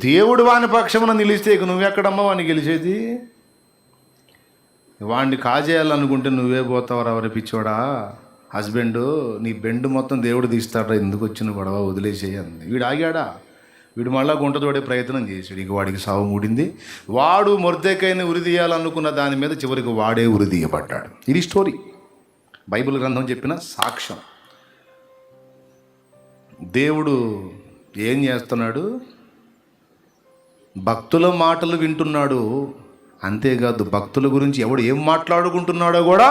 దేవుడు వాని పక్షమున నిలిస్తే ఇక నువ్వెక్కడమ్మా వాడిని గెలిచేది? వాడిని కాజేయాలనుకుంటే నువ్వే పోతావు ఎవరి పిచ్చోడా. హస్బెండ్ నీ బెండ్ మొత్తం దేవుడు తీస్తాడా ఎందుకు వచ్చిన గొడవ వదిలేసేయి అంది. వీడు ఆగాడా? వీడు మళ్ళా గుంట తోడే ప్రయత్నం చేశాడు. ఇక వాడికి సావు మూడింది. వాడు మొర్దెకైన ఉరి తీయాలనుకున్న దాని మీద చివరికి వాడే ఉరి తీయబడ్డాడు. ఇది స్టోరీ. బైబిల్ గ్రంథం చెప్పిన సాక్ష్యం. దేవుడు ఏం చేస్తున్నాడు? భక్తుల మాటలు వింటున్నాడు. అంతేకాదు భక్తుల గురించి ఎవడు ఏం మాట్లాడుకుంటున్నాడో కూడా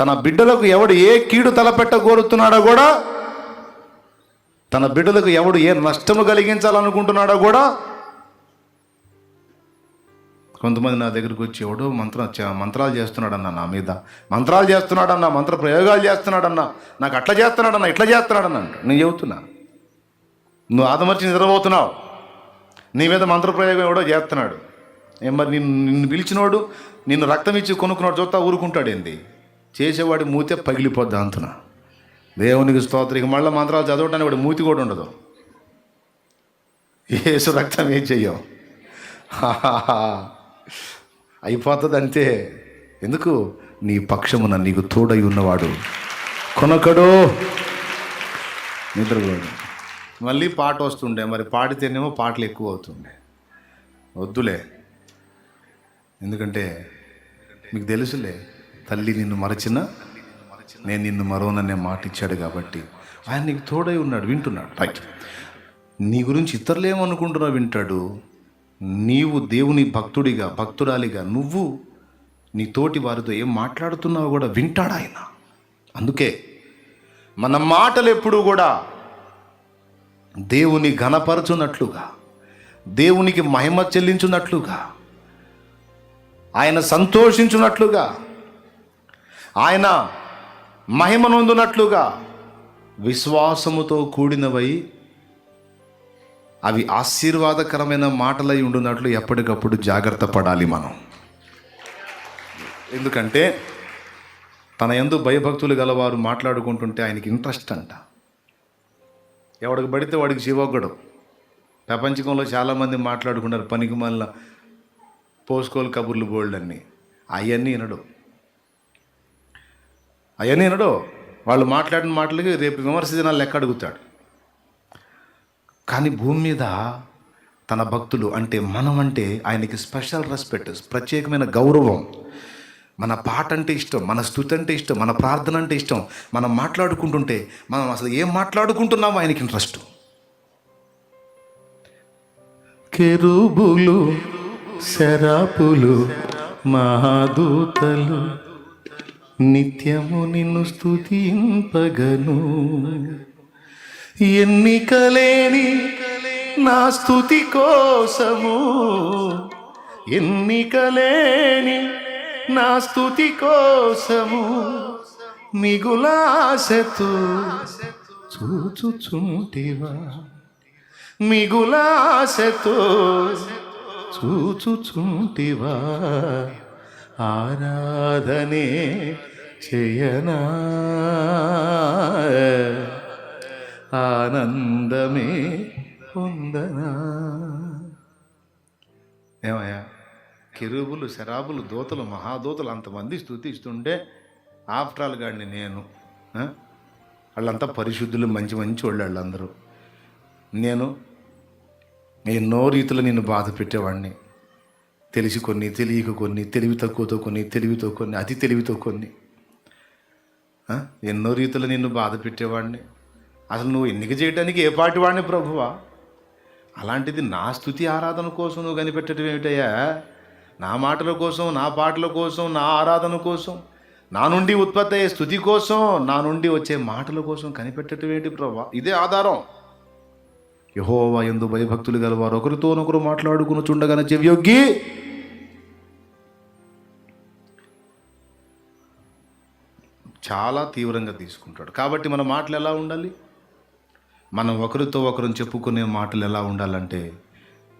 తన బిడ్డలకు ఎవడు ఏ కీడు తలపెట్ట కోరుతున్నాడో కూడా తన బిడ్డలకు ఎవడు ఏ నష్టము కలిగించాలనుకుంటున్నాడో కూడా కొంతమంది నా దగ్గరికి వచ్చి ఎవడో మంత్ర మంత్రాలు చేస్తున్నాడన్న నా మీద. మంత్రాలు చేస్తున్నాడన్న మంత్ర ప్రయోగాలు చేస్తున్నాడన్న నాకు అట్లా చేస్తున్నాడన్న ఇట్లా చేస్తున్నాడన్న నేను చెబుతున్నా. నువ్వు ఆదమర్చి నిద్రపోతున్నావు. నీ మీద మంత్రప్రయోగం ఎవడో చేస్తున్నాడు. ఏం మరి నిన్ను నిన్ను పిలిచినోడు నిన్ను రక్తం ఇచ్చి కొనుక్కున్నాడు చూస్తా ఊరుకుంటాడు ఏంది? చేసేవాడి మూతే పగిలిపోద్ది అంతున. దేవునికి స్తోత్రికి మళ్ళీ మంత్రాలు చదవడానికి వాడి మూతి కూడా ఉండదు. ఏసు రక్తం ఏం చెయ్యం? అయిపోతుంది అంతే ఎందుకు? నీ పక్షమున నీకు తోడై ఉన్నవాడు కొనకడో. నిద్రపోడు. మళ్ళీ పాట వస్తుండే. మరి పాడితేనేమో పాటలు ఎక్కువ అవుతుండే. వద్దులే. ఎందుకంటే మీకు తెలుసులే తల్లి నిన్ను మరచిన నేను నిన్ను మరోననే మాట ఇచ్చాడు కాబట్టి. ఆయన నీకు తోడై ఉన్నాడు వింటున్నాడు. రైట్ నీ గురించి ఇతరులు ఏమనుకుంటున్నావు వింటాడు. నీవు దేవుని భక్తుడిగా భక్తురాలిగా నువ్వు నీ తోటి వారితో ఏం మాట్లాడుతున్నావు కూడా వింటాడు ఆయన. అందుకే మన మాటలు ఎప్పుడూ కూడా దేవుని ఘనపరచునట్లుగా దేవునికి మహిమ చెల్లించున్నట్లుగా ఆయన సంతోషించున్నట్లుగా ఆయన మహిమనొందునట్లుగా విశ్వాసముతో కూడినవై అవి ఆశీర్వాదకరమైన మాటలై ఉండునట్లు ఎప్పటికప్పుడు జాగ్రత్త పడాలి మనం. ఎందుకంటే తన ఎందు భయభక్తులు గలవారు మాట్లాడుకుంటుంటే ఆయనకి ఇంట్రెస్ట్ అంట. ఎవడికి పడితే వాడికి శివొగ్గడు ప్రపంచకంలో చాలామంది మాట్లాడుకున్నారు పనికి మళ్ళీ పోసుకోలు కబుర్లు బోల్డ్ అన్నీ. అవన్నీ వినడు. అవన్నీ వినడు. వాళ్ళు మాట్లాడిన మాటలకి రేపు విమర్శ జనాలు లెక్క అడుగుతాడు. కానీ భూమి మీద తన భక్తులు అంటే మనం అంటే ఆయనకి స్పెషల్ రెస్పెక్ట్ ప్రత్యేకమైన గౌరవం. మన పాట అంటే ఇష్టం మన స్థుతి అంటే ఇష్టం మన ప్రార్థన అంటే ఇష్టం. మనం మాట్లాడుకుంటుంటే మనం అసలు ఏం మాట్లాడుకుంటున్నామో ఆయనకి ఇంట్రెస్ట్. కెరుబులు శరాపులు మహాదూతలు నిత్యము నిన్ను స్థుతింపగను ఎన్నికలేని నా స్థుతి కోసము ఎన్నికలేని నా స్థుతి కోసము మిగులాసతు చూచుచుంటివా. మిగులాశతో చూచుచుంటివా. ఆరాధనే చేయనా. ఆనందమే పొందనా. ఏమయ్యా? కెరుబులు శరాబులు దూతలు మహాదూతలు అంతమంది స్థుతిస్తుంటే ఆఫ్టర్ ఆల్ గాడిని నేను వాళ్ళంతా పరిశుద్ధులు మంచి మంచి వాళ్ళు వాళ్ళందరూ. నేను ఎన్నో రీతిలో నిన్ను బాధ పెట్టేవాడిని తెలిసి కొన్ని తెలియక కొన్ని తెలివి తక్కువతో కొన్ని తెలివితో కొన్ని అతి తెలివితో కొన్ని. ఎన్నో రీతిలో నిన్ను బాధ పెట్టేవాడిని అసలు నువ్వు ఎన్నిక చేయడానికి ఏ పాటి వాడిని ప్రభువా? అలాంటిది నా స్థుతి ఆరాధన కోసం నువ్వు కనిపెట్టడం ఏమిటయ్యా? నా మాటల కోసం నా పాటల కోసం నా ఆరాధన కోసం నా నుండి ఉత్పత్తి అయ్యే స్థుతి కోసం నా నుండి వచ్చే మాటల కోసం కనిపెట్టడం ఏంటి ప్రభా? ఇదే ఆధారం. యహోవా ఎందు భయభక్తులు గలవారు ఒకరితోనొకరు మాట్లాడుకుని చుండగానే చెవియొగ్గి. చాలా తీవ్రంగా తీసుకుంటాడు. కాబట్టి మన మాటలు ఎలా ఉండాలి? మనం ఒకరితో ఒకరు చెప్పుకునే మాటలు ఎలా ఉండాలంటే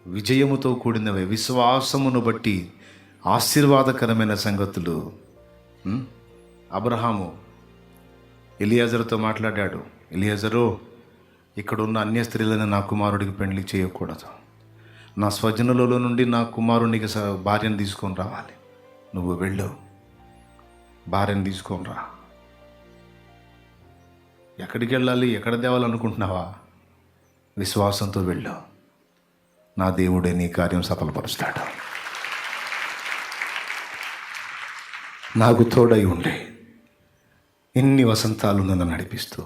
విజయముతో కూడినవి. విశ్వాసమును బట్టి ఆశీర్వాదకరమైన సంగతులు. అబ్రహాము ఎలియాజరుతో మాట్లాడాడు. ఎలియాజరు ఇక్కడున్న అన్య స్త్రీలను నా కుమారుడికి పెళ్ళి చేయకూడదు. నా స్వజనులలో నుండి నా కుమారునికి స- భార్యను తీసుకొని రావాలి. నువ్వు వెళ్ళు. భార్యను తీసుకొని రా. ఎక్కడికి వెళ్ళాలి? ఎక్కడ తేవాలనుకుంటున్నావా? విశ్వాసంతో వెళ్ళావు నా దేవుడే నీ కార్యం సఫలపరుస్తాడు. నాకు తోడై ఉండే ఇన్ని వసంతాలు నన్ను నడిపిస్తూ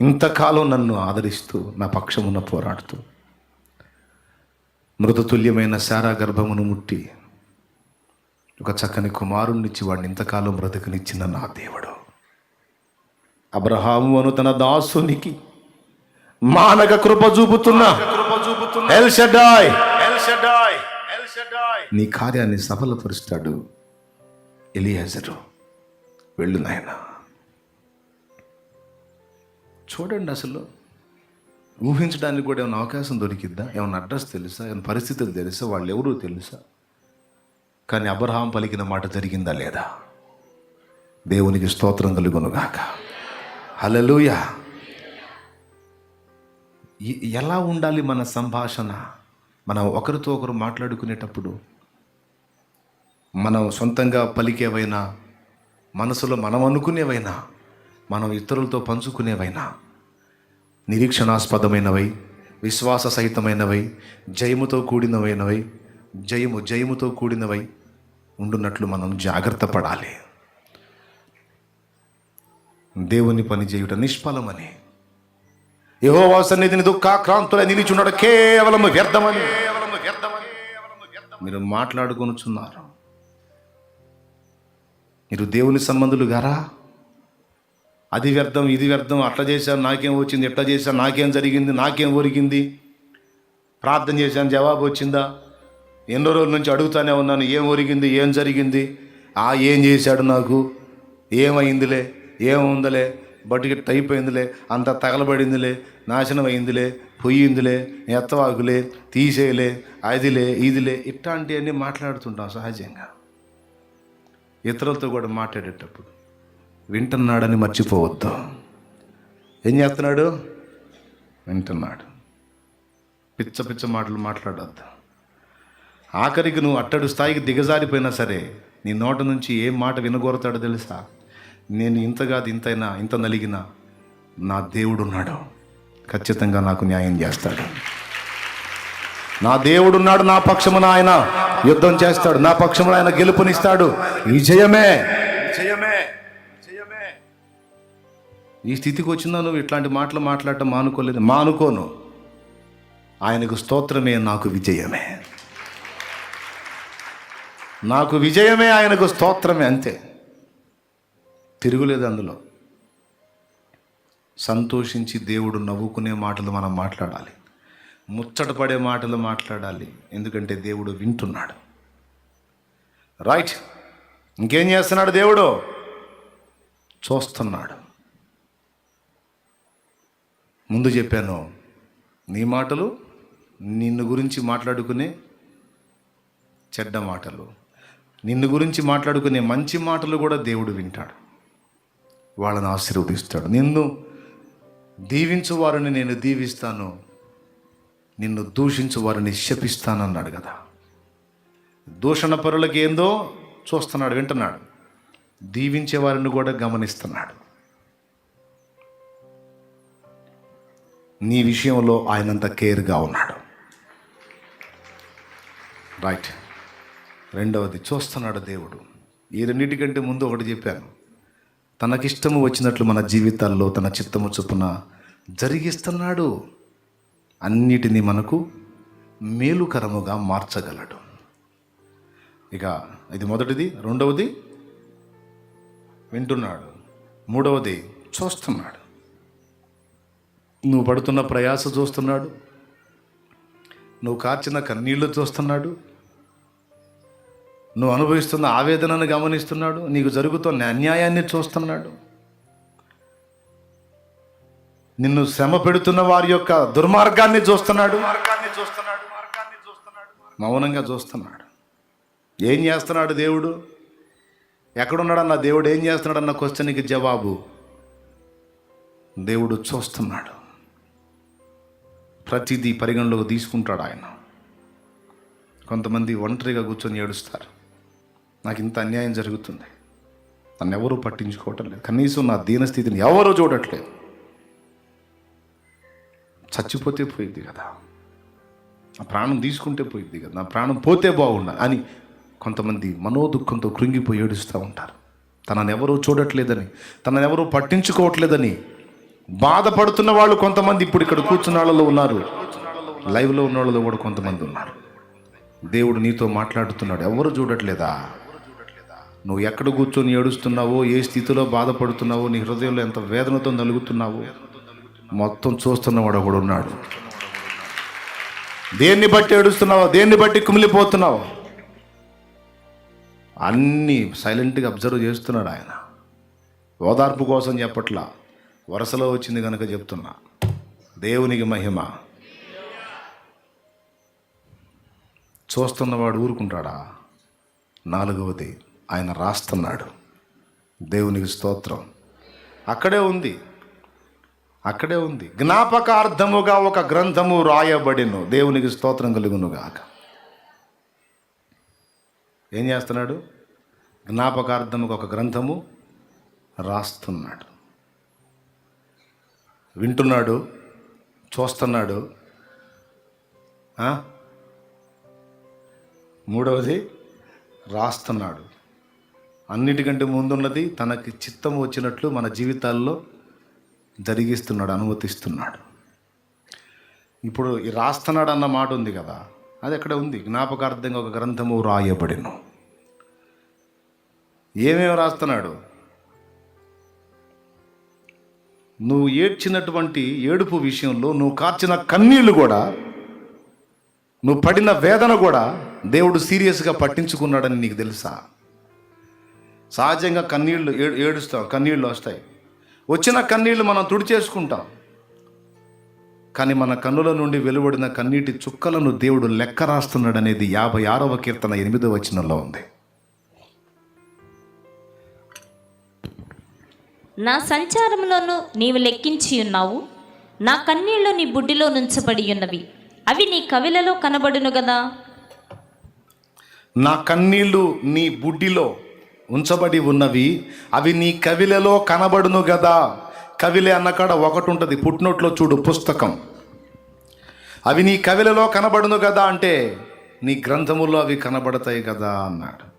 ఇంతకాలం నన్ను ఆదరిస్తూ నా పక్షమున పోరాడుతూ మృతతుల్యమైన శారా గర్భమును ముట్టి ఒక చక్కని కుమారుణ్ణిచ్చి వాడిని ఇంతకాలం బ్రతకనిచ్చిన నా దేవుడు. అబ్రహాము అను తన దాసునికి మానక కృప చూపుతున్న. ఎల్ నీ కార్యాన్ని సఫలపరుస్తాడు ఎలియాజరు. వెళ్ళు నాయనా. చూడండి అసలు. ఊహించడానికి కూడా ఏమైనా అవకాశం దొరికిద్దా? ఏమైనా అడ్రస్ తెలుసా? ఏమైనా పరిస్థితులు తెలుసా? వాళ్ళు ఎవరూ తెలుసా? కానీ అబ్రహాం పలికిన మాట జరిగిందా లేదా? దేవునికి స్తోత్రం కలుగునుగాక హలలుయ ఎలా ఉండాలి మన సంభాషణ? మనం ఒకరితో ఒకరు మాట్లాడుకునేటప్పుడు మనం సొంతంగా పలికేవైనా మనసులో మనం అనుకునేవైనా మనం ఇతరులతో పంచుకునేవైనా నిరీక్షణాస్పదమైనవై విశ్వాస సహితమైనవై జయముతో కూడినవైనవై జయము జయముతో కూడినవై ఉండున్నట్లు మనం జాగ్రత్త పడాలి. దేవుని పని చేయుట నిష్ఫలమని. యహోవా సన్నిధిని దుఃఖాక్రాంతులై నిలిచున్నాడు కేవలము వ్యర్థమని. మీరు మాట్లాడుకొనుచున్నారు. మీరు దేవుని సంబంధులు గారా అది వ్యర్థం ఇది వ్యర్థం అట్లా చేశాను నాకేం వచ్చింది ఎట్లా చేశాను నాకేం జరిగింది నాకేం ఒరిగింది? ప్రార్థన చేశాను జవాబు వచ్చిందా? ఎన్నో రోజుల నుంచి అడుగుతానే ఉన్నాను ఏం ఒరిగింది ఏం జరిగింది? ఆ ఏం చేశాడు నాకు? ఏమైందిలే? ఏముందిలే? బట్టికి అయిపోయిందిలే అంత తగలబడిందిలే నాశనం అయిందిలే పొయ్యిందిలే ఎత్తవాకులే తీసేయలే అదిలే ఇదిలే ఇట్లాంటివన్నీ మాట్లాడుతుంటాం సహజంగా. ఇతరులతో కూడా మాట్లాడేటప్పుడు వింటున్నాడని మర్చిపోవద్దు. ఏం చేస్తున్నాడు? వింటున్నాడు. పిచ్చ పిచ్చ మాటలు మాట్లాడద్దు. ఆఖరికి నువ్వు అట్టడు స్థాయికి దిగజారిపోయినా సరే నీ నోట నుంచి ఏం మాట వినగోరతాడో తెలుసా? నేను ఇంతగా ఇంతైనా ఇంత నలిగినా నా దేవుడు ఉన్నాడు ఖచ్చితంగా నాకు న్యాయం చేస్తాడు. నా దేవుడున్నాడు నా పక్షమున ఆయన యుద్ధం చేస్తాడు. నా పక్షమున ఆయన గెలుపునిస్తాడు. విజయమే విజయమే విజయమే ఈ స్థితికి వచ్చినా నువ్వు ఇట్లాంటి మాటలు మాట్లాడటం మానుకోలేదు. మానుకోను. ఆయనకు స్తోత్రమే నాకు విజయమే. నాకు విజయమే ఆయనకు స్తోత్రమే అంతే. తిరుగులేదు అందులో. సంతోషించి దేవుడు నవ్వుకునే మాటలు మనం మాట్లాడాలి. ముచ్చటపడే మాటలు మాట్లాడాలి. ఎందుకంటే దేవుడు వింటున్నాడు. రైట్. ఇంకేం చేస్తున్నాడు దేవుడు? చూస్తున్నాడు. ముందు చెప్పాను నీ మాటలు నిన్ను గురించి మాట్లాడుకునే చెడ్డ మాటలు. నిన్ను గురించి మాట్లాడుకునే మంచి మాటలు కూడా దేవుడు వింటాడు. వాళ్ళని ఆశీర్వదిస్తాడు. నిన్ను దీవించువారిని నేను దీవిస్తాను. నిన్ను దూషించు వారిని శపిస్తానన్నాడు కదా. దూషణ పరులకి ఏందో చూస్తున్నాడు వింటున్నాడు. దీవించే వారిని కూడా గమనిస్తున్నాడు. నీ విషయంలో ఆయనంత కేర్గా ఉన్నాడు. రైట్. రెండవది చూస్తున్నాడు దేవుడు. ఈ రెండింటికంటే ముందు ఒకటి చెప్పాను. తనకిష్టము వచ్చినట్లు మన జీవితాల్లో తన చిత్తము చొప్పున జరిగిస్తున్నాడు. అన్నిటినీ మనకు మేలుకరముగా మార్చగలడు. ఇక ఇది మొదటిది రెండవది వింటున్నాడు. మూడవది చూస్తున్నాడు. నువ్వు పడుతున్న ప్రయాస చూస్తున్నాడు. నువ్వు కార్చిన కన్నీళ్ళు చూస్తున్నాడు. నువ్వు అనుభవిస్తున్న ఆవేదనను గమనిస్తున్నాడు నీకు జరుగుతున్న అన్యాయాన్ని చూస్తున్నాడు. నిన్ను శ్రమ పెడుతున్న వారి యొక్క దుర్మార్గాన్ని చూస్తున్నాడు. మార్గాన్ని చూస్తున్నాడు మౌనంగా చూస్తున్నాడు. ఏం చేస్తున్నాడు దేవుడు? ఎక్కడున్నాడన్న దేవుడు ఏం చేస్తున్నాడన్న క్వశ్చన్కి జవాబు? దేవుడు చూస్తున్నాడు. ప్రతిదీ పరిగణలోకి తీసుకుంటాడు ఆయన. కొంతమంది ఒంటరిగా కూర్చొని ఏడుస్తారు. నాకు ఇంత అన్యాయం జరుగుతుంది. నన్ను ఎవరూ పట్టించుకోవటం లేదు. కనీసం నా దీనస్థితిని ఎవరూ చూడట్లేదు. చచ్చిపోతే పోయింది కదా. నా ప్రాణం తీసుకుంటే పోయింది కదా. నా ప్రాణం పోతే బాగుండాలి అని కొంతమంది మనోదుఖంతో కృంగిపోయి ఏడుస్తూ ఉంటారు. తనని ఎవరూ చూడట్లేదని తనని ఎవరూ పట్టించుకోవట్లేదని బాధపడుతున్న వాళ్ళు కొంతమంది ఇప్పుడు ఇక్కడ కూర్చున్న వాళ్ళలో ఉన్నారు. లైవ్లో ఉన్న వాళ్ళలో కూడా కొంతమంది ఉన్నారు. దేవుడు నీతో మాట్లాడుతున్నాడు. ఎవరు చూడట్లేదా? నువ్వు ఎక్కడ కూర్చొని ఏడుస్తున్నావో ఏ స్థితిలో బాధపడుతున్నావో నీ హృదయంలో ఎంత వేదనతో నలుగుతున్నావో మొత్తం చూస్తున్నవాడు ఒకడు ఉన్నాడు. దేన్ని బట్టి ఏడుస్తున్నావో దేన్ని బట్టి కుమిలిపోతున్నావో అన్నీ సైలెంట్గా అబ్జర్వ్ చేస్తున్నాడు ఆయన. ఓదార్పు కోసం చెప్పట్లా వరుసలో వచ్చింది కనుక చెప్తున్నా. దేవునికి మహిమ. చూస్తున్నవాడు ఊరుకుంటాడా? నాలుగవది ఆయన రాస్తున్నాడు. దేవునికి స్తోత్రం. అక్కడే ఉంది. అక్కడే ఉంది. జ్ఞాపకార్థముగా ఒక గ్రంథము రాయబడిను. దేవునికి స్తోత్రం కలుగునుగాక. ఏం చేస్తున్నాడు? జ్ఞాపకార్థముగా ఒక గ్రంథము రాస్తున్నాడు. వింటున్నాడు? చూస్తున్నాడు? మూడవది రాస్తున్నాడు. అన్నిటికంటే ముందున్నది తనకి చిత్తం వచ్చినట్లు మన జీవితాల్లో జరిగిస్తున్నాడు అనుమతిస్తున్నాడు. ఇప్పుడు రాస్తున్నాడు అన్న మాట ఉంది కదా అది అక్కడ ఉంది. జ్ఞాపకార్థంగా ఒక గ్రంథము రాయబడిను. ఏమేమి రాస్తున్నాడు? నువ్వు ఏడ్చినటువంటి ఏడుపు విషయంలో నువ్వు కార్చిన కన్నీళ్ళు కూడా నువ్వు పడిన వేదన కూడా దేవుడు సీరియస్గా పట్టించుకున్నాడని నీకు తెలుసా? సహజంగా కన్నీళ్ళు ఏ ఏడుస్తాం కన్నీళ్ళు వస్తాయి. వచ్చిన కన్నీళ్ళు మనం తుడిచేసుకుంటాం. కానీ మన కన్నుల నుండి వెలువడిన కన్నీటి చుక్కలను దేవుడు లెక్క రాస్తున్నాడు అనేది యాభై ఆరవ కీర్తన ఎనిమిదవ వచనంలో ఉంది. నా సంచారములోను నీవు లెక్కించి ఉన్నావు. నా కన్నీళ్ళు నీ బుడ్డిలో నుంచబడి ఉన్నవి. అవి నీ కవిలలో కనబడును గదా. నా కన్నీళ్ళు నీ బుడ్డిలో ఉంచబడి ఉన్నవి అవి నీ కవిలలో కనబడును కదా కవిలే అన్నకాడ ఒకటి ఉంటుంది పుట్టినోట్లో చూడు పుస్తకం. అవి నీ కవిలలో కనబడును కదా అంటే నీ గ్రంథములో అవి కనబడతాయి కదా అన్నాడు.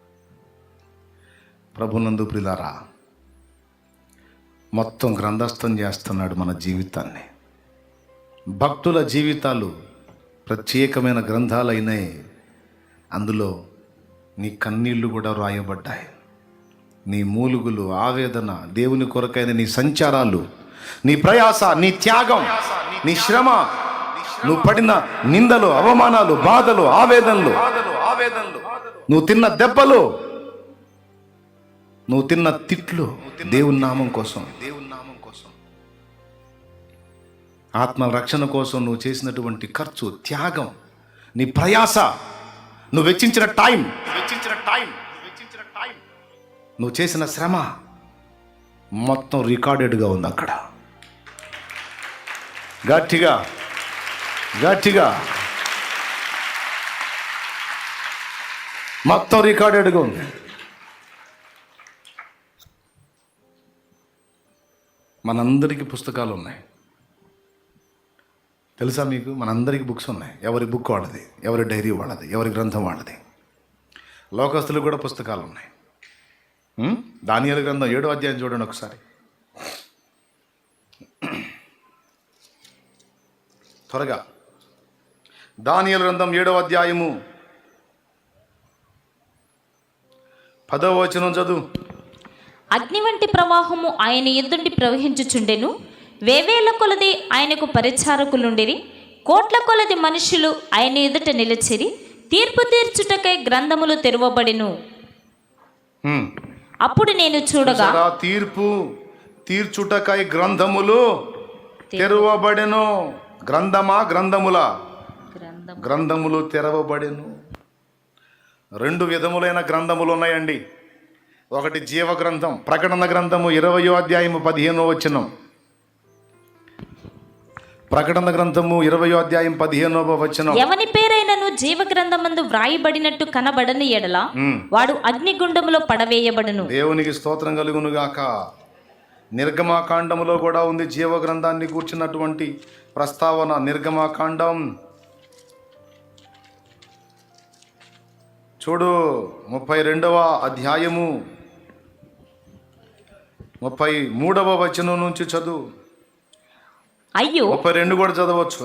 ప్రభునందు ప్రిలారా మొత్తం గ్రంథస్థం చేస్తున్నాడు మన జీవితాన్ని. భక్తుల జీవితాలు ప్రత్యేకమైన గ్రంథాలైనాయి. అందులో నీ కన్నీళ్ళు కూడా రాయబడ్డాయి. నీ మూలుగులు ఆవేదన దేవుని కొరకైన నీ సంచారాలు నీ ప్రయాస నీ త్యాగం నీ శ్రమ నువ్వు పడిన నిందలు అవమానాలు బాధలు ఆవేదనలు నువ్వు తిన్న దెబ్బలు నువ్వు తిన్న తిట్లు దేవుని నామం కోసం. దేవుని నామం కోసం ఆత్మ రక్షణ కోసం నువ్వు చేసినటువంటి ఖర్చు త్యాగం నీ ప్రయాస నువ్వు వెచ్చించిన టైం వెచ్చించిన టైం వెచ్చించిన టైం నువ్వు చేసిన శ్రమ మొత్తం రికార్డెడ్గా ఉంది అక్కడ. గట్టిగా గట్టిగా. మొత్తం రికార్డెడ్గా ఉంది. మనందరికీ పుస్తకాలు ఉన్నాయి. తెలుసా మీకు? మనందరికీ బుక్స్ ఉన్నాయి. ఎవరి బుక్ వాళ్ళది? ఎవరి డైరీ వాళ్ళది? ఎవరి గ్రంథం వాళ్ళది? లోకస్తులు కూడా పుస్తకాలు ఉన్నాయి. దానియేలు గ్రంథం ఏడో అధ్యాయం చూడండి ఒకసారి. త్వరగా. దానియేలు గ్రంథం ఏడో అధ్యాయము. పదవ వచనం చదువు. అగ్ని వంటి ప్రవాహము ఆయన ఎద్దుండి ప్రవహించుచుండెను. వేవేల కొలది ఆయనకు పరిచారకులుండిరి. కోట్ల కొలది మనుషులు ఆయన ఎదుట నిలిచిరి. తీర్పు తీర్చుటకై గ్రంథములు తెరవబడిను. అప్పుడు నేను చూడగా తీర్పు? తీర్చుటకై గ్రంథములు తెరవబడెను. గ్రంథమా? గ్రంథముల? గ్రంథం గ్రంథములు తెరవబడెను. రెండు విధములైన గ్రంథములు ఉన్నాయండి. ఒకటి జీవ గ్రంథం ప్రకటన గ్రంథము ఇరవయో అధ్యాయము పదిహేనో వచనం. ప్రకటన గ్రంథము ఇరవయో అధ్యాయం పదిహేనవ వచనం. ఎవని పేరైనను జీవ గ్రంథమందు వ్రాయబడినట్టు కనబడని ఎడల వాడు అగ్నిగుండములో పడవేయబడును. దేవునికి స్తోత్రం కలుగును గాక నిర్గమాకాండములో కూడా ఉంది జీవ గ్రంథాన్ని కూర్చున్నటువంటి ప్రస్తావన. నిర్గమాకాండం. చూడు ముప్పై రెండవ అధ్యాయము. ముప్పై మూడవ వచనం నుంచి చదువు. అయ్యో. ముప్పై రెండు కూడా చదవచ్చు.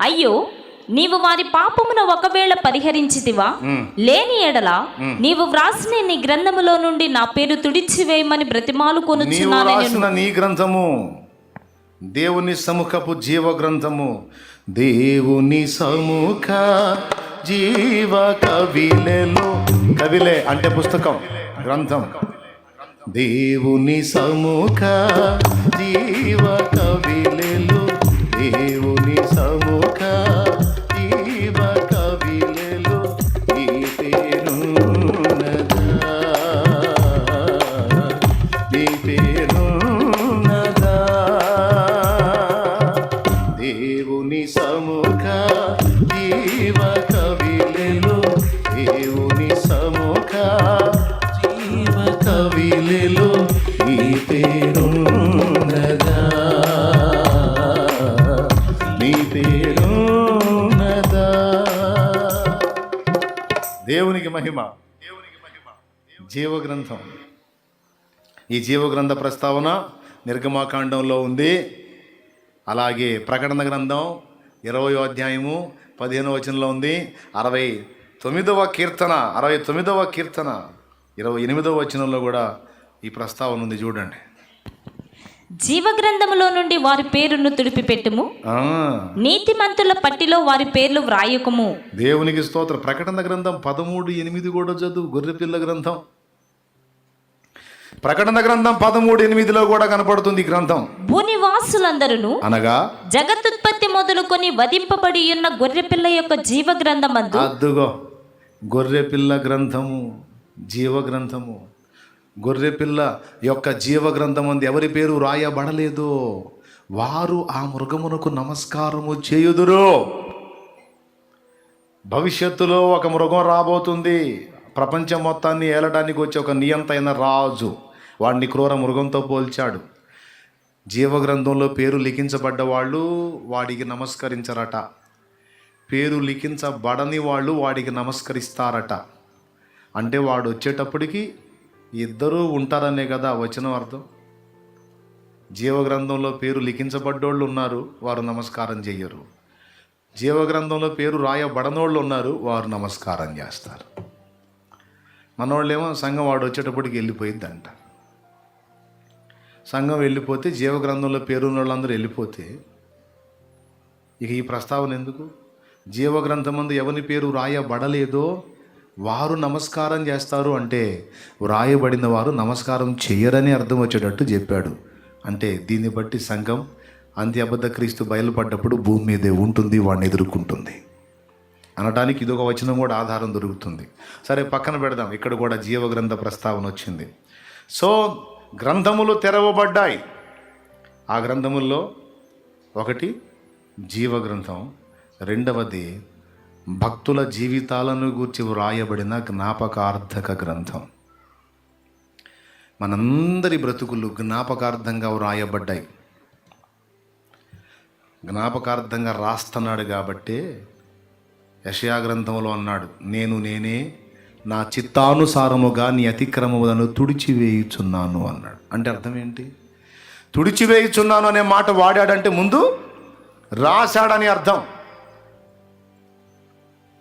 అయ్యో నీవు వారి పాపమును ఒకవేళ పరిహరించితివా. లేని ఎడల నీవు వ్రాసిన నీ గ్రంథములో నుండి నా పేరు తుడిచివేయమని బ్రతిమాలు నీవు కొనుచున్నానని రాసిన నీ గ్రంథము దేవుని సముఖపు జీవ గ్రంథము దేవుని సముఖ జీవ కవిలెలో కవిలే అంటే పుస్తకం గ్రంథం. దేవుని సముఖ జీవ కవిలెలు జీవగ్రంథం. ఈ జీవగ్రంథ ప్రస్తావన నిర్గమాకాండంలో ఉంది. అలాగే ప్రకటన గ్రంథం ఇరవయో అధ్యాయము పదిహేనవ వచనంలో ఉంది. అరవై తొమ్మిదవ కీర్తన అరవై తొమ్మిదవ కీర్తన ఇరవై ఎనిమిదవ వచనంలో కూడా ఈ ప్రస్తావన ఉంది చూడండి. జీవ గ్రంథములో నుండి వారి పేరును తుడిపిపెట్టుము. నీతిమంతుల పట్టిలో వారి పేర్లు వ్రాయకము. దేవునికి స్తోత్ర. ప్రకటన గ్రంథం పదమూడు ఎనిమిది కూడా చదువు. గొర్రెపిల్ల గ్రంథం. ప్రకటన గ్రంథం పదమూడు ఎనిమిదిలో కూడా కనపడుతుంది ఈ గ్రంథం. భూనివాసులందరూ అనగా జగత్తుత్పత్తి మొదలుకొని వధింపబడి ఉన్న గొర్రెపిల్ల యొక్క జీవ గ్రంథమందు అద్దుగో గొర్రెపిల్ల గ్రంథము జీవ గ్రంథము గొర్రెపిల్ల యొక్క జీవ గ్రంథం అంది ఎవరి పేరు రాయబడలేదు వారు ఆ మృగమునకు నమస్కారము చేయుదురు. భవిష్యత్తులో ఒక మృగం రాబోతుంది. ప్రపంచం మొత్తాన్ని ఏలడానికి వచ్చే ఒక నియంత అయిన రాజు. వాడిని క్రూర మృగంతో పోల్చాడు. జీవగ్రంథంలో పేరు లిఖించబడ్డ వాళ్ళు వాడికి నమస్కరించరట. పేరు లిఖించబడని వాళ్ళు వాడికి నమస్కరిస్తారట. అంటే వాడు వచ్చేటప్పటికి ఇద్దరూ ఉంటారనే కదా వచనం అర్థం? జీవగ్రంథంలో పేరు లిఖించబడ్డోళ్ళు ఉన్నారు వారు నమస్కారం చెయ్యరు జీవగ్రంథంలో పేరు రాయబడనోళ్ళు ఉన్నారు వారు నమస్కారం చేస్తారు. మనోళ్ళేమో సంఘం వాడు వచ్చేటప్పటికి వెళ్ళిపోయిందంట సంఘం వెళ్ళిపోతే జీవగ్రంథంలో పేరున్న వాళ్ళందరూ వెళ్ళిపోతే ఇక ఈ ప్రస్తావన ఎందుకు? జీవగ్రంథమందు ఎవరి పేరు రాయబడలేదో వారు నమస్కారం చేస్తారు అంటే వ్రాయబడిన వారు నమస్కారం చేయరని అర్థం వచ్చేటట్టు చెప్పాడు. అంటే దీన్ని బట్టి సంఘం అంత్యబద్ధ క్రీస్తు బయలుపడ్డప్పుడు భూమి మీదే ఉంటుంది వాడిని ఎదుర్కొంటుంది. అనడానికి ఇదొక వచనం కూడా ఆధారం దొరుకుతుంది. సరే పక్కన పెడదాం. ఇక్కడ కూడా జీవగ్రంథ ప్రస్తావన వచ్చింది. సో గ్రంథములు తెరవబడ్డాయి. ఆ గ్రంథముల్లో ఒకటి జీవగ్రంథం రెండవది భక్తుల జీవితాలను గూర్చి వ్రాయబడిన జ్ఞాపకార్థక గ్రంథం. మనందరి బ్రతుకులు జ్ఞాపకార్థంగా వ్రాయబడ్డాయి. జ్ఞాపకార్థంగా రాస్తున్నాడు కాబట్టే యషయా గ్రంథంలో అన్నాడు నేను నేనే నా చిత్తానుసారముగా నీ అతిక్రమములను తుడిచివేయుచున్నాను అన్నాడు. అంటే అర్థం ఏంటి? తుడిచివేయుచున్నాను అనే మాట వాడాడంటే ముందు రాశాడని అర్థం.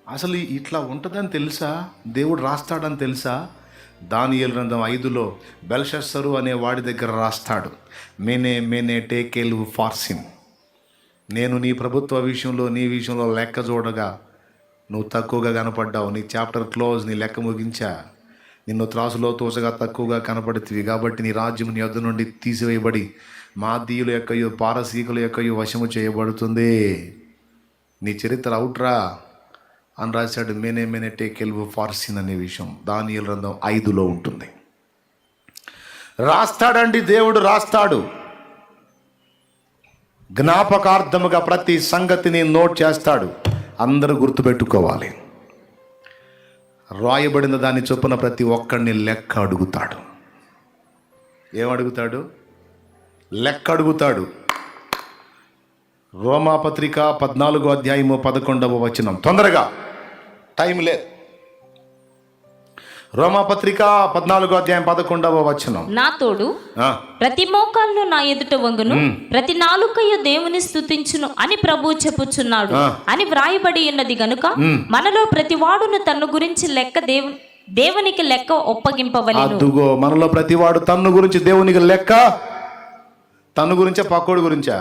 అసలు ఇట్లా ఉంటుందని తెలుసా? దేవుడు రాస్తాడని తెలుసా? దాని గ్రంథం ఐదులో బెల్షస్సరు అనే వాడి దగ్గర రాస్తాడు. మేనే మేనే టేకేలు ఫార్సిన్ నేను నీ ప్రభుత్వ విషయంలో నీ విషయంలో లెక్క చూడగా నువ్వు తక్కువగా కనపడ్డావు. నీ చాప్టర్ క్లోజ్ నీ లెక్క ముగించా. నిన్ను త్రాసులో తోసగా తక్కువగా కనపడుతుంది కాబట్టి నీ రాజ్యం నీ యొద్ద నుండి తీసివేయబడి మాదీయుల యొక్కయు పారసీకుల యొక్కయో వశము చేయబడుతుంది. నీ చరిత్ర అవుట్రా అని రాశాడు మేనే మేనే టేక్ ఎల్వు ఫార్సిన్ అనే విషయం. దాని గ్రంథం ఐదులో ఉంటుంది. రాస్తాడండి దేవుడు రాస్తాడు. జ్ఞాపకార్థముగా ప్రతి సంగతిని నోట్ చేస్తాడు. అందరూ గుర్తుపెట్టుకోవాలి. రాయబడిన దాన్ని చొప్పున ప్రతి ఒక్కడిని లెక్క అడుగుతాడు. ఏమడుగుతాడు అడుగుతాడు? లెక్క అడుగుతాడు. రోమాపత్రిక పద్నాలుగో అధ్యాయము పదకొండవ వచనం. తొందరగా. టైం లేదు. రోమాపత్రిక పద్నాలుగో అధ్యాయం పదకొండవ వచనం. నా తోడు ప్రతి మోకాళ్ళు నా ఎదుట వంగును ప్రతి నాలుకయ్య దేవుని స్తుతించును అని ప్రభు చెప్పుచున్నాడు. అని వ్రాయబడి ఉన్నది గనుక మనలో ప్రతి వాడును తన గురించి లెక్క దేవు దేవునికి లెక్క ఒప్పగింపవలెను. అదుగో మనలో ప్రతివాడు తన్ను గురించి దేవునికి లెక్క తన్ను గురించా పక్కోడి గురించా?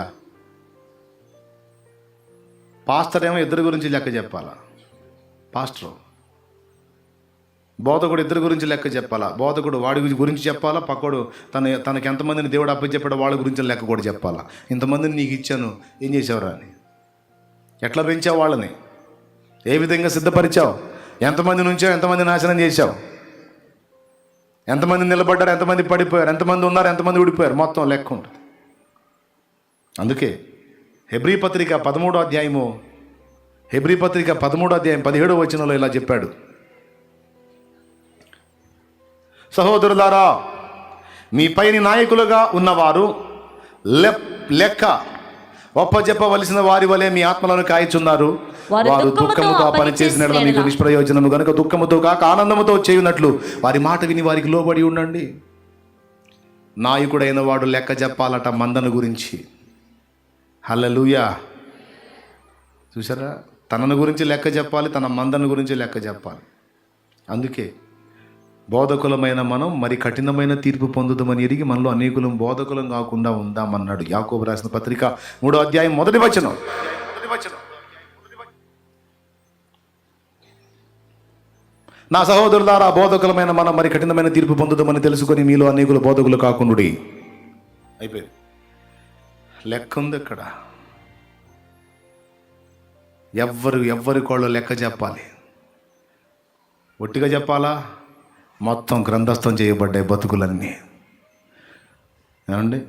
పాస్టర్ ఏమో ఇద్దరి గురించి లెక్క చెప్పాలా? పాస్టర్. బోధకుడు ఇద్దరి గురించి లెక్క చెప్పాలా? బోధకుడు వాడి గురించి- గురించి చెప్పాలా? పక్కోడు తన తనకి ఎంతమందిని దేవుడు అప్పచెప్పాడు వాళ్ళ గురించి లెక్క కూడా చెప్పాలా? ఇంతమందిని నీకు ఇచ్చాను ఏం చేసావురా అని. ఎట్లా పెంచావు వాళ్ళని? ఏ విధంగా సిద్ధపరిచావు? ఎంతమంది నుంచో ఎంతమంది నాశనం చేశావు? ఎంతమంది నిలబడ్డారు ఎంతమంది పడిపోయారు ఎంతమంది ఉన్నారు ఎంతమంది ఊడిపోయారు? మొత్తం లెక్క ఉంటుంది. అందుకే హెబ్రీ పత్రిక పదమూడో అధ్యాయము హెబ్రీ పత్రిక పదమూడో అధ్యాయం పదిహేడో వచనంలో ఇలా చెప్పాడు. సహోదరులారా మీ పైని నాయకులుగా ఉన్నవారు లెక్క ఒప్పజెప్పవలసిన వారి వలె మీ ఆత్మలను కాయచున్నారు. వారు దుఃఖముతో దుఃఖముతో ఆ ఆ పని పని చేసిన ఎడల మీకు నిష్ప్రయోజనము కనుక దుఃఖముతో కాక ఆనందముతో చేయునట్లు వారి మాట విని వారికి లోబడి ఉండండి. నాయకుడైన వాడు లెక్క చెప్పాలట మందను గురించి. హల్లెలూయా. చూసారా తనను గురించి లెక్క చెప్పాలి తన మందను గురించి లెక్క చెప్పాలి అందుకే బోధకులమైన మనం మరి కఠినమైన తీర్పు పొందుదామని ఎరిగి మనలో అనేకులం బోధకులం కాకుండా ఉందామన్నాడు. యాకోబు రాసిన పత్రిక మూడో అధ్యాయం మొదటి వచనం. మొదటి వచనం. నా సహోదరులారా బోధకులమైన మనం మరి కఠినమైన తీర్పు పొందుదామని తెలుసుకొని మీలో అనేకులు బోధకులు కాకుండా అయిపోయింది. లెక్క ఉంది ఇక్కడ ఎవ్వరు ఎవ్వరికోళ్ళు లెక్క చెప్పాలి. ఒట్టిగా చెప్పాలా? మొత్తం గ్రంథస్థం చేయబడ్డాయి బతుకులన్నీ. ఏమండి?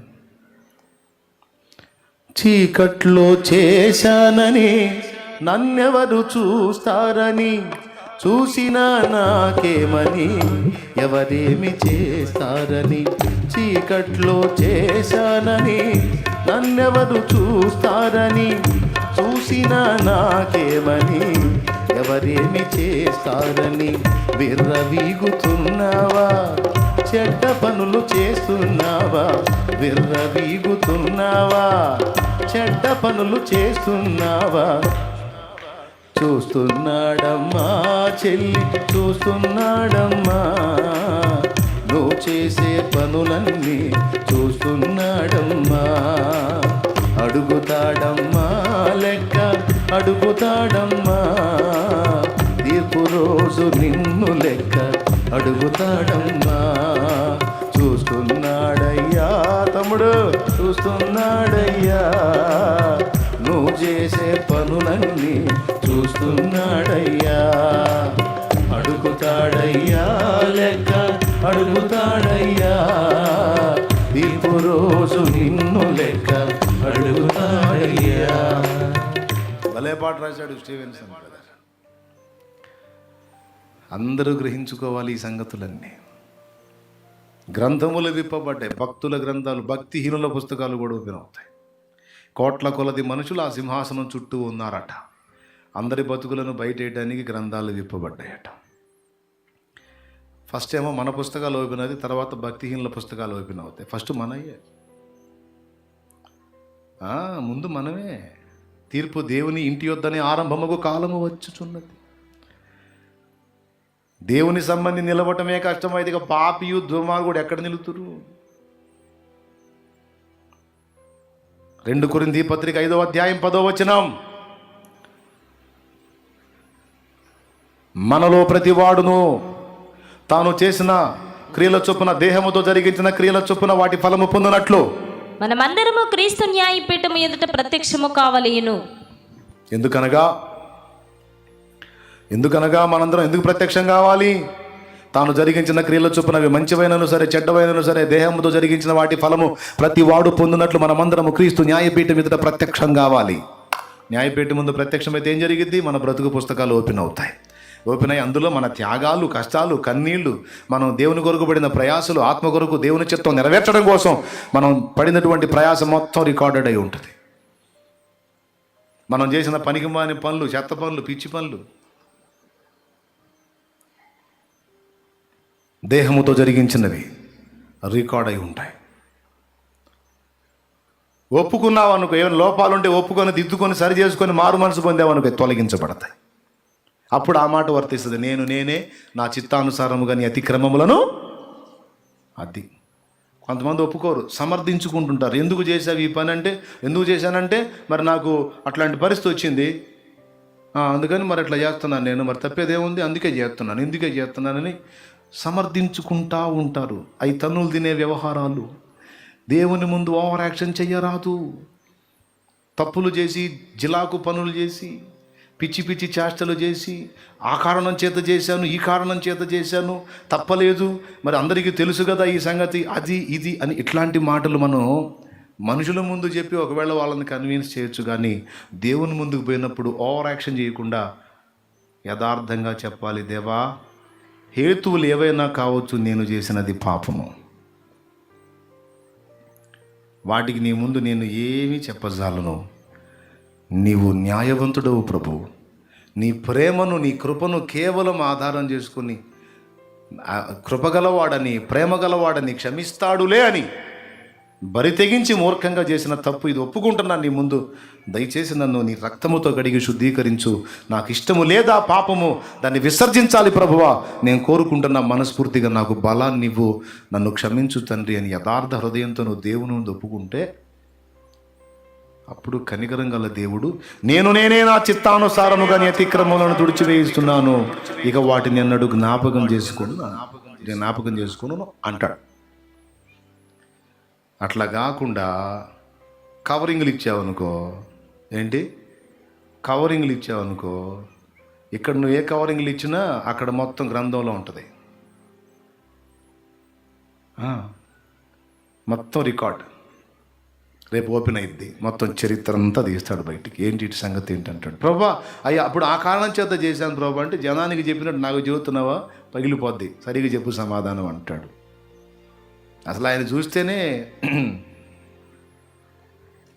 చీకట్లో చేశానని నన్నెవరు చూస్తారని చూసినా నాకేమని ఎవరేమి చేస్తారని చీకట్లో చేశానని నన్నెవరు చూస్తారని చూసినా నాకేమని ఎవరేమి చేస్తారని విర్రవీగుతున్నావా? చెడ్డ పనులు చేస్తున్నావా? విర్రవీగుతున్నావా? చెడ్డ పనులు చేస్తున్నావా? చూస్తున్నాడమ్మా చెల్లి చూస్తున్నాడమ్మా. నువ్వు చేసే పనులన్నీ చూస్తున్నాడమ్మా. అడుగుతాడమ్మా లెక్క అడుగుతాడమ్మా. తీర్పు రోజు నిన్ను లెక్క అడుగుతాడమ్మా. చూస్తున్నాడయ్యా తమ్ముడు చూస్తున్నాడయ్యా. నువ్వు చేసే పనులన్నీ చూస్తున్నాడయ్యా. అడుగుతాడయ్యా లెక్క అడుగుతాడ పాట రాశాడు స్టీవెన్సన్ బ్రదర్? అందరూ గ్రహించుకోవాలి ఈ సంగతులన్నీ. గ్రంథములు విప్పబడ్డాయి. భక్తుల గ్రంథాలు భక్తిహీనుల పుస్తకాలు కూడా ఓపెన్ అవుతాయి కోట్ల కొలది మనుషులు ఆ సింహాసనం చుట్టూ ఉన్నారట. అందరి బతుకులను బయటేయడానికి గ్రంథాలు విప్పబడ్డాయట. ఫస్ట్ ఏమో మన పుస్తకాలు ఓపెన్ అవుతాయి తర్వాత భక్తిహీనుల పుస్తకాలు ఓపెన్ అవుతాయి. ఫస్ట్ మనయే. ముందు మనమే. తీర్పు దేవుని ఇంటి యొద్దనే ఆరంభముకు కాలము వచ్చుచున్నది. దేవుని సంబంధి నిలవటమే కష్టమైతే ఇక పాపియు దుర్మార్గుడు ఎక్కడ నిలుతురు? రెండు కొరింది పత్రిక ఐదో అధ్యాయం పదో వచనం. మనలో ప్రతివాడును తాను చేసిన క్రియల చొప్పున దేహముతో జరిగించిన క్రియల చొప్పున వాటి ఫలము పొందినట్లు మనమందరము క్రీస్తు న్యాయపీఠము ఎదుట ప్రత్యక్షము కావలేను. ఎందుకనగా? ఎందుకనగా మనందరం ఎందుకు ప్రత్యక్షం కావాలి? తాను జరిగించిన క్రియల చొప్పునవి మంచివైనను సరే చెడ్డవైనను సరే దేహంతో జరిగించిన వాటి ఫలము ప్రతి వాడు పొందినట్లు మనమందరము క్రీస్తు న్యాయపీఠం ఎదుట ప్రత్యక్షం కావాలి. న్యాయపీఠం ముందు ప్రత్యక్షమైతే ఏం జరిగింది మన బ్రతుకు పుస్తకాలు ఓపెన్ అవుతాయి. ఓపెన్ అయ్యి అందులో మన త్యాగాలు కష్టాలు కన్నీళ్ళు మనం దేవుని కొరకు పడిన ప్రయాసలు ఆత్మ కొరకు దేవుని చిత్తం నెరవేర్చడం కోసం మనం పడినటువంటి ప్రయాసం మొత్తం రికార్డెడ్ అయి ఉంటుంది. మనం చేసిన పనికి మాని పనులు చెత్త పనులు పిచ్చి పనులు దేహముతో జరిగించినవి రికార్డ్ అయి ఉంటాయి. ఒప్పుకున్నావు అనుకో ఏమైనా లోపాలుంటే ఒప్పుకొని దిద్దుకొని సరి చేసుకొని మారు మనసు పొందావనుకో తొలగించబడతాయి. అప్పుడు ఆ మాట వర్తిస్తుంది. నేను నేనే నా చిత్తానుసారముగా నీ అతిక్రమములను అది. కొంతమంది ఒప్పుకోరు సమర్థించుకుంటుంటారు. ఎందుకు చేసావు ఈ పని అంటే ఎందుకు చేశానంటే మరి నాకు అట్లాంటి పరిస్థితి వచ్చింది. అందుకని మరి అట్లా చేస్తున్నాను నేను. మరి తప్పేదేముంది? అందుకే చేస్తున్నాను ఎందుకే చేస్తున్నానని సమర్థించుకుంటా ఉంటారు. అవి తన్నులు తినే వ్యవహారాలు. దేవుని ముందు ఓవర్ యాక్షన్ చేయరాదు తప్పులు చేసి జిలాకు పనులు చేసి పిచ్చి పిచ్చి చేష్టలు చేసి ఆ కారణం చేత చేశాను ఈ కారణం చేత చేశాను తప్పలేదు. మరి అందరికీ తెలుసు కదా ఈ సంగతి అది ఇది అని ఇట్లాంటి మాటలు మనం మనుషుల ముందు చెప్పి ఒకవేళ వాళ్ళని కన్విన్స్ చేయొచ్చు కానీ దేవుని ముందుకు పోయినప్పుడు ఓవర్ యాక్షన్ చేయకుండా యథార్థంగా చెప్పాలి దేవా హేతువులు ఏవైనా కావచ్చు నేను చేసినది పాపము. వాటికి నీ ముందు నేను ఏమీ చెప్పజాలను. నీవు న్యాయవంతుడవు ప్రభు. నీ ప్రేమను నీ కృపను కేవలం ఆధారం చేసుకుని కృపగలవాడని ప్రేమగలవాడని క్షమిస్తాడులే అని బరి తెగించి మూర్ఖంగా చేసిన తప్పు ఇది ఒప్పుకుంటున్నాను నీ ముందు. దయచేసి నన్ను నీ రక్తముతో కడిగి శుద్ధీకరించు. నాకు ఇష్టము లేదా పాపము దాన్ని విసర్జించాలి ప్రభువా. నేను కోరుకుంటున్న మనస్ఫూర్తిగా నాకు బలాన్ని ఇవ్వు. నన్ను క్షమించు తండ్రి అని యథార్థ హృదయంతో నువ్వు దేవుని ఒప్పుకుంటే అప్పుడు కనికరం గల దేవుడు నేను నేనే నా చిత్తానుసారముగా నీ అతిక్రమములను తుడిచివేయిస్తున్నాను. ఇక వాటిని ఎన్నడూ జ్ఞాపకం చేసుకుని నేను జ్ఞాపకం చేసుకున్నాను అంటాడు. అట్లా కాకుండా కవరింగ్లు ఇచ్చావనుకో ఏంటి? కవరింగ్లు ఇచ్చావనుకో ఇక్కడ నువ్వు ఏ కవరింగ్లు ఇచ్చినా అక్కడ మొత్తం గ్రంథంలో ఉంటుంది. మొత్తం రికార్డ్. రేపు ఓపెన్ అయింది మొత్తం చరిత్ర అంతా తీస్తాడు బయటికి. ఏంటి ఇటు సంగతి ఏంటంటాడు. ప్రభా అయ్యా అప్పుడు ఆ కారణం చేత చేశాను ప్రభా అంటే జనానికి చెప్పినట్టు నాకు చెబుతున్నావా? పగిలిపోద్ది. సరిగా చెప్పు సమాధానం అంటాడు. అసలు ఆయన చూస్తేనే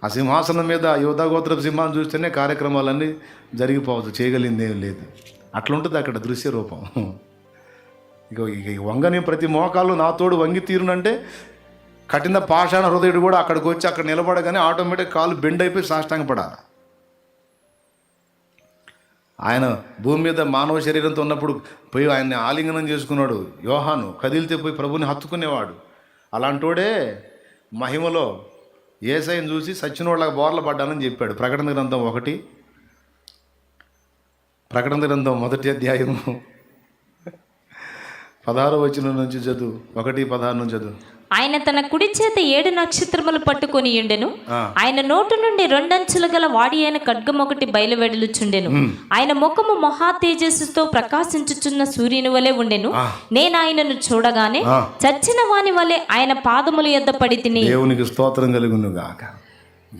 ఆ సింహాసనం మీద యోధాగోత్రపు సింహాన్ని చూస్తేనే కార్యక్రమాలన్నీ జరిగిపోవచ్చు చేయగలిగింది ఏం లేదు. అట్లుంటుంది అక్కడ దృశ్య రూపం ఇక ఇక వంగని ప్రతి మోకాలు నా తోడు వంగి తీరునంటే కఠిన పాషాణ హృదయుడు కూడా అక్కడికి వచ్చి అక్కడ నిలబడగానే ఆటోమేటిక్ కాలు బెండ్ అయిపోయి సాష్టాంగపడాలి. ఆయన భూమి మీద మానవ శరీరంతో ఉన్నప్పుడు పోయి ఆయన్ని ఆలింగనం చేసుకున్నాడు. యోహాను కదిలితే పోయి ప్రభుని హత్తుకునేవాడు. అలాంటోడే మహిమలో ఏసైని చూసి సచ్చినోళ్ళకి బోర్ల పడ్డానని చెప్పాడు. ప్రకటన గ్రంథం ఒకటి ప్రకటన గ్రంథం మొదటి అధ్యాయము. పదహారు వచ్చిన నుంచి చదువు. ఒకటి పదహారు నుంచి చదువు. ఆయన తన కుడి చేత ఏడు నక్షత్రములు పట్టుకొని ఉండెను. ఆయన నోటు నుండి రెండంచులు గల వాడి అయిన ఖడ్గం ఒకటి బయలువెడలుచుండెను ఆయన ముఖము మహా తేజస్సుతో ప్రకాశించుచున్న సూర్యుని వలె ఉండెను. నేను ఆయనను చూడగానే. చచ్చిన వాని వలె ఆయన పాదముల యొద్ద పడి తిని దేవునికి స్తోత్రం కలుగును గాక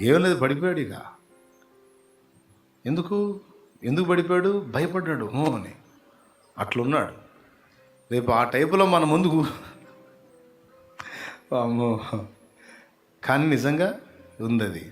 ఏం లేదు పడిపోయాడు ఇక ఎందుకు? ఎందుకు పడిపోయాడు? భయపడ్డాడు. అని. అట్లున్నాడు. రేపు ఆ టైపులో మన ముందుకు కానీ నిజంగా ఉంది అది